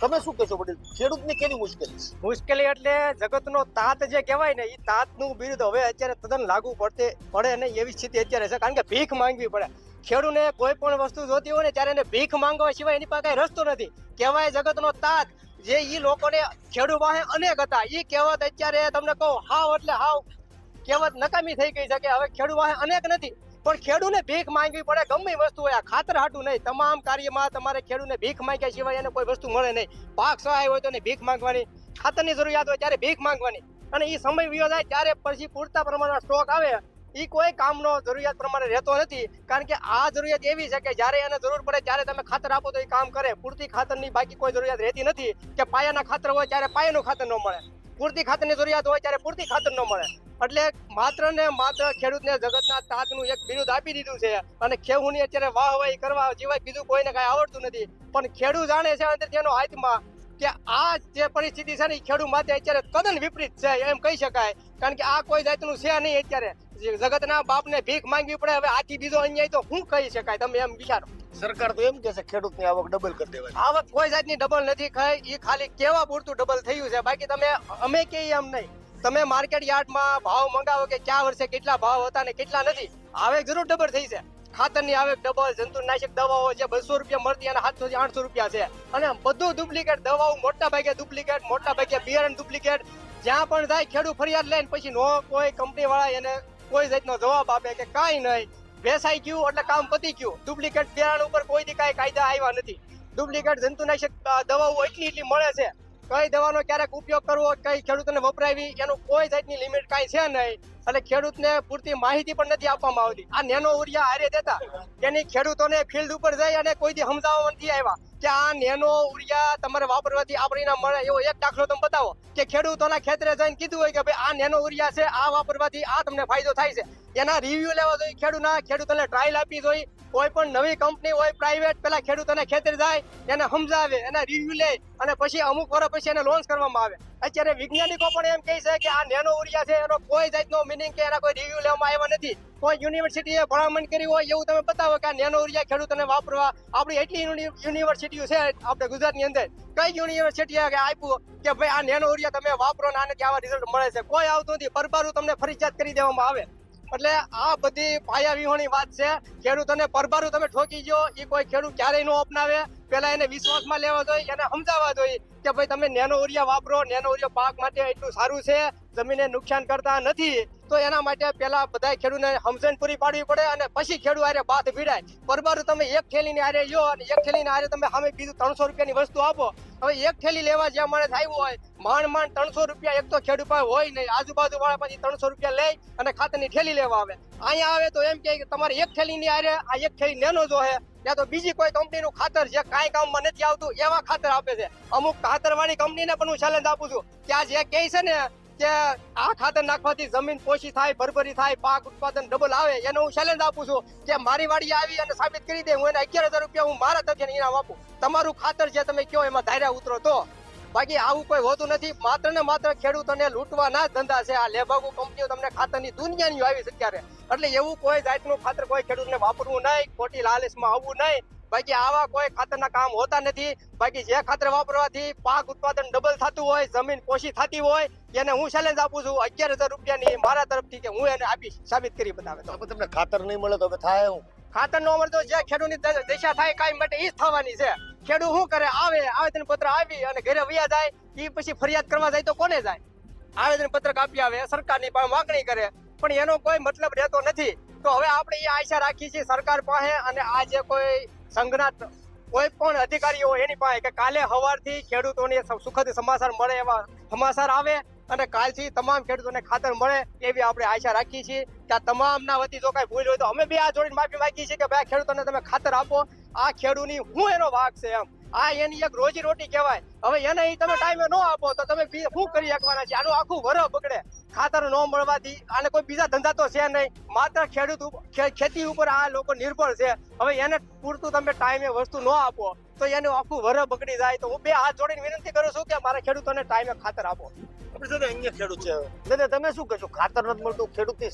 તમે શું કહેશો વડીલ ખેડૂતને કેવી મુશ્કેલી મુશ્કેલી એટલે જગતનો તાત જે કહેવાય ને એ તાતનું બિરુદ હવે અત્યારે તદ્દન લાગુ પડતે, પડે ને એવી સ્થિતિ અત્યારે છે. કારણ કે ભીખ માંગવી પડે. ખેડૂને કોઈ પણ વસ્તુ જોતી હોય ને, ત્યારે એને ભીખ માંગવા સિવાય એની પાસે રસ્તો નથી. કહેવાય જગતનો તાત, જે એ લોકોને ખેડૂ પાસે અનેક હતા. એ કહેવત અત્યારે તમને કહું, હાવ એટલે હાવ કહેવત નકામી થઈ ગઈ છે કે હવે ખેડૂ પાસે અનેક નથી. પણ ખેડૂને ભીખ માંગવી પડે, ગમે વસ્તુ હોય, આ ખાતર હાટું નહીં. તમામ કાર્યમાં તમારે ખેડૂને ભીખ માંગ્યા સિવાય એને કોઈ વસ્તુ મળે નહીં. પાક સહાય હોય તો એને ભીખ માંગવાની, ખાતરની જરૂરિયાત હોય ત્યારે ભીખ માંગવાની. અને એ સમય વિયો જાય ત્યારે પછી પૂરતા પ્રમાણમાં સ્ટોક આવે એ કોઈ કામનો જરૂરિયાત પ્રમાણે રહેતો નથી. કારણ કે આ જરૂરિયાત એવી છે કે જ્યારે એને જરૂર પડે ત્યારે તમે ખાતર આપો તો એ કામ કરે. પૂરતી ખાતરની બાકી કોઈ જરૂરિયાત રહેતી નથી કે પાયાના ખાતર હોય ત્યારે પાયાનું ખાતર ન મળે. પૂરતી ખાતરની જરૂરિયાત હોય ત્યારે પૂરતી ખાતર ન મળે. એટલે માત્ર ને માત્ર ખેડૂતને જગતના તાતનું એક બિરુદ આપી દીધું છે. અને ખેડૂતની અત્યારે વાહવાહી કરવા સિવાય બીજું કોઈને કાંઈ આવડતું નથી. પણ ખેડૂત જાણે છે અંદર તેનો હાથમાં કે આ જે પરિસ્થિતિ છે ને ખેડૂત માટે અત્યારે તદ્દન વિપરીત છે એમ કહી શકાય. કારણ કે આ કોઈ જાતનું છે નહીં અત્યારે. જગતના બાપને ભીખ માંગવી પડે હવે આથી બીજો અન્યાય તો શું કહી શકાય? તમે એમ વિચારો. સરકાર તો એમ કહે છે ખેડૂતની આવક ડબલ કરી દેવાની. આવક કોઈ જાતની ડબલ નથી ખાઈ. એ ખાલી કેવા પૂરતું ડબલ થયું છે? બાકી તમે અમે કહીએ એમ નહીં. તમે માર્કેટ યાર્ડમાં ભાવ મંગાવો કે ક્યાં વર્ષે કેટલા ભાવ હતા ને કેટલા નથી આવે જરૂર ડબલ થઈ છે. ખાતરની આવે ડબલ, જંતુનાશક દવાઓ છે, બસો રૂપિયા મળતી અને સાતસો થી આઠસો રૂપિયા છે. અને બધું ડુપ્લિકેટ દવાઓ, મોટા ભાગે ડુપ્લિકેટ મોટા ભાગે બિયારણ ડુપ્લિકેટ જ્યાં પણ જાય ખેડૂત ફરિયાદ લઈને, પછી નો કોઈ કંપની વાળા એને કોઈ જાતનો જવાબ આપે કે કાંઈ નહીં. વેસાઈ ગયું એટલે કામ પતી ગયું. ડુપ્લિકેટ બિયારણ ઉપર કોઈ કાંઈ કાયદા આવ્યા નથી. ડુપ્લિકેટ જંતુનાશક દવાઓ એટલી એટલી મળે છે કઈ દવાનો ક્યારેક ઉપયોગ કરવો, કઈ ખેડૂતને વપરાવી, એનું કોઈ જાતની લિમિટ કાંઈ છે નહીં. એટલે ખેડૂતને પૂરતી માહિતી પણ નથી આપવામાં આવતી. આ નેનો ઉરિયા હારે દેતા. તેની ખેડૂતોને ફિલ્ડ ઉપર જઈ અને કોઈ દી સમજાવવા નથી આવ્યા કે આ નેનો ઉરિયા તમારે વાપરવાથી આ પરિણામ મળે. એવો એક દાખલો તમે બતાવો. કે ખેડૂતોના ખેતરે જઈને કીધું હોય કે ભાઈ આ નેનો ઉરિયા છે, આ વાપરવાથી આ તમને ફાયદો થાય છે. એના રિવ્યુ લેવા જોઈએ ખેડૂતના. ખેડૂતોને ટ્રાયલ આપવી જોઈએ. કોઈ પણ નવી કંપની હોય પ્રાઇવેટ પેલા ખેડૂતોને ખેતર જાય, એને સમજાવે, એના રિવ્યુ લે અને પછી અમુક વર્ષ પછી એને લોન્ચ કરવામાં આવે. અત્યારે વૈજ્ઞાનિકો પણ એમ કહે છે કે આ નેનો ઉરિયા છે, એનો કોઈ જાતનો મિનિંગ કે એના કોઈ રિવ્યુ લેવામાં આવ્યા નથી. કોઈ યુનિવર્સિટીએ ભલામણ કરી હોય એવું તમે બતાવો કે આ નેનો ઉરિયા ખેડૂતોને વાપરવા આપણી એટલી યુનિ- યુનિવર્સિટીઓ છે આપણે ગુજરાતની અંદર. કઈ યુનિવર્સિટીએ કે આપ્યું કે ભાઈ આ નેનો ઉરિયા તમે વાપરો ને આનાથી આવા રિઝલ્ટ મળે છે? કોઈ આવતું નથી. પરબારું તમને ફરજિયાત કરી દેવામાં આવે. એટલે આ બધી પાયા વિહોણી વાત છે. ખેડૂતોને પરબારું તમે ઠોકી ગયો એ કોઈ ખેડૂત ક્યારેય ન અપનાવે. પેલા એને વિશ્વાસમાં લેવા જોઈએ એને સમજાવવા જોઈએ કે ભાઈ તમે નેનો ઉરિયા વાપરો, નેનો ઉરિયા પાક માટે એટલું સારું છે, જમીનને નુકસાન કરતા નથી, તો એના માટે પેલા બધા ખેડૂતને સમજણ પૂરી પાડવી પડે અને પછી ખેડૂત આરે બાથ ભીડાય પરબારું તમે એક થેલીને આરે લ્યો અને એક થેલીને આરે તમે સામે બીજું ત્રણસો રૂપિયાની વસ્તુ આપો. હવે એક થેલી લેવા જ્યાં માણસ આવ્યું હોય, માંડ માંડ ત્રણસો રૂપિયા એક તો ખેડૂત પાસે હોય નહીં, આજુબાજુ વાળા પછી ત્રણસો રૂપિયા લઈ અને ખાતરની થેલી લેવા આવે. અહીંયા આવે તો એમ કે તમારે એક થેલીની આરે આ એક થેલી નેનો જો હે ત્યાં તો બીજી કોઈ કંપનીનું ખાતર જે કાંઈ કામમાં નથી આવતું, એવા ખાતર આપે છે. અમુક ખાતરવાળી કંપનીને પણ હું ચેલેન્જ આપું છું. આ જે કહે છે ને, કે આ ખાતર નાખવાથી જમીન પોષી થાય, ભરભરી થાય, પાક ઉત્પાદન ડબલ આવે, એનો હું ચેલેન્જ આપું છું. કે મારી વાડી આવી અને સાબિત કરી દે, હું એને અગિયાર હજાર રૂપિયા હું મારા તરફથી ઇનામ આપું. તમારું ખાતર જે તમે કયો એમાં ધાર્યા ઉતરો તો. બાકી આવું કોઈ હોતું નથી. માત્ર ને માત્ર ખેડૂતોને લૂંટવાના ધંધા છે. આ લેભાગુ કંપનીઓ તમને ખાતરની દુનિયાની આવી છે અત્યારે. એટલે એવું કોઈ જાતનું ખાતર કોઈ ખેડૂતને વાપરવું નહીં ખોટી લાલચમાં આવવું નહીં. બાકી આવા કોઈ ખાતરના કામ હોતા નથી. બાકી જે ખાતર વાપરવાથી પાક ઉત્પાદન ડબલ થતું હોય જમીન પોષી થતી હોય એને હું ચેલેન્જ આપું છું. અગિયાર હજાર રૂપિયાની મારા તરફથી કે હું એને આપીશ સાબિત કરી બતાવે તો. તમને ખાતર નહીં મળે તો થાય હું? ખાતર નો મળે તો જે ખેડૂતની ની દશા થાય કાંઈ માટે એ જ થવાની છે. ખેડૂત શું કરે? આવે આવેદન પત્ર આવી અને ઘરે વયા જાય એ પછી ફરિયાદ કરવા જાય તો કોને જાય? આવેદન પત્રક આપી આવે, સરકારની પાસે માંગણી કરે. પણ એનો કોઈ મતલબ રહેતો નથી. તો હવે આપણે એ આશા રાખીએ છીએ સરકાર પાસે અને આ જે કોઈ સંઘના કોઈ પણ અધિકારીઓ એની પાસે કે કાલે સવારથી ખેડૂતોને સુખદ સમાચાર મળે એવા સમાચાર આવે અને કાલથી તમામ ખેડૂતોને ખાતર મળે એવી આપણે આશા રાખીએ છીએ કે આ તમામના વતી જો કાંઈ ભૂલ હોય તો અમે બી આ જોડીને માફી માંગીએ છીએ કે ભાઈ ખેડૂતોને તમે ખાતર આપો. આ ખેડૂતની હું એનો ભાગ છે એમ. આ એની એક રોજી રોટી કહેવાય. હવે એને તમે ટાઈમે ન આપો તો તમે શું કરી શકવાના છે આનું આખું વર બગડે. ખાતર ન મળવાથી આને કોઈ બીજા ધંધા તો છે નહીં. માત્ર ખેડૂત ખેતી ઉપર આ લોકો નિર્ભર છે. હવે એને પૂરતું તમે ટાઈમે વસ્તુ ન આપો તો એનું આખું વર બગડી જાય. તો હું બે હાથ જોડીને વિનંતી કરું છું કે મારા ખેડૂતોને ટાઈમે ખાતર આપો. આપણે અહીંયા ખેડૂત છે. તમે શું કહેશો? ખાતર નથી મળતું ખેડૂતની